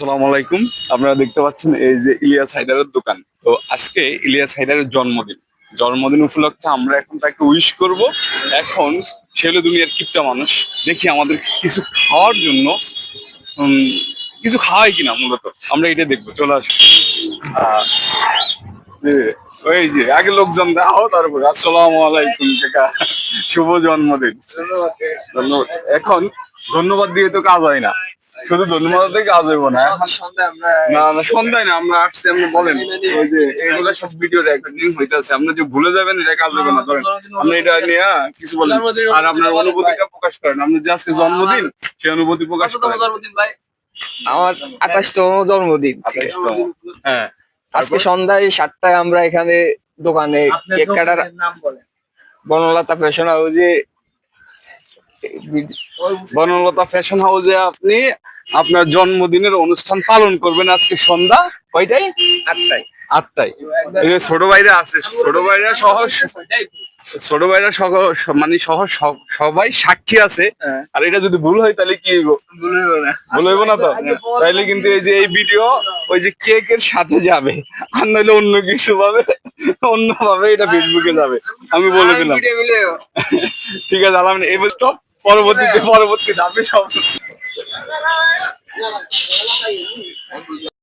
আসসালামু আলাইকুম। আপনারা দেখতে পাচ্ছেন এই যে ইলিয়াস হায়দারের দোকান। তো আজকে ইলিয়াস হায়দারের জন্মদিন। জন্মদিন উপলক্ষে আমরা এখন তাকে উইশ করব। এখন ছেলে দুনিয়ার কিপটা মানুষ। দেখি আমাদের কিছু খাওয়ার জন্য কিছু খাওয়াই কিনা মূলত। আমরা এটা দেখব। চলে আসি ওই যে আগে লোকজন দাও তারপর আসসালামু আলাইকুম কাকা। শুভ জন্মদিন। ধন্যবাদ। এখন ধন্যবাদ দিয়ে তো কাজ হয় না। শুধু ধন্যবাদ থেকে কাজ হইব না। না না সন্ধ্যায় না আমরা আসছি আপনি বলেন। ওই যে এগুলো সব ভিডিও রেকর্ডিং হইতাছে। আপনি যে ভুলে যাবেন এটা কাজ হবে না ধরেন। আপনি এটা নিয়ে কিছু বলেন। আর আপনার অনুভূতিটা প্রকাশ করেন। আপনি যে আজকে জন্মদিন সেই অনুভূতি প্রকাশ করেন। আমার আঠাশতম জন্মদিন। ঠিক আছে। 28 তম। হ্যাঁ। আজকে সন্ধ্যায় সাতটায় আমরা এখানে দোকানে কেক কাটার বনলতা ফ্যাশন হাউসে বনলতা ফ্যাশন হাউসে আপনি আপনার জন্মদিনের অনুষ্ঠান পালন করবেন আজকে সন্ধ্যা কয়টায়? আটটায়। আটটায়। ছোট ভাইরা আছে ছোট ভাইরা সহ ছোট ভাইরা সহ মানে সহ সবাই সাক্ষী আছে। হ্যাঁ। আর এটা যদি ভুল হয় তাহলে কি হইব? ভুল হইব না। তো? তাইলে কিন্তু এই যে এই ভিডিও ওই যে কেকের সাথে যাবে। আর নইলে অন্য কিছু ভাবে অন্য ভাবে এটা ফেসবুকে যাবে। আমি বলে দিলাম। ঠিক আছে আলামিন এই বলতো পরবর্তীতে পরবর্তী ধাপে সব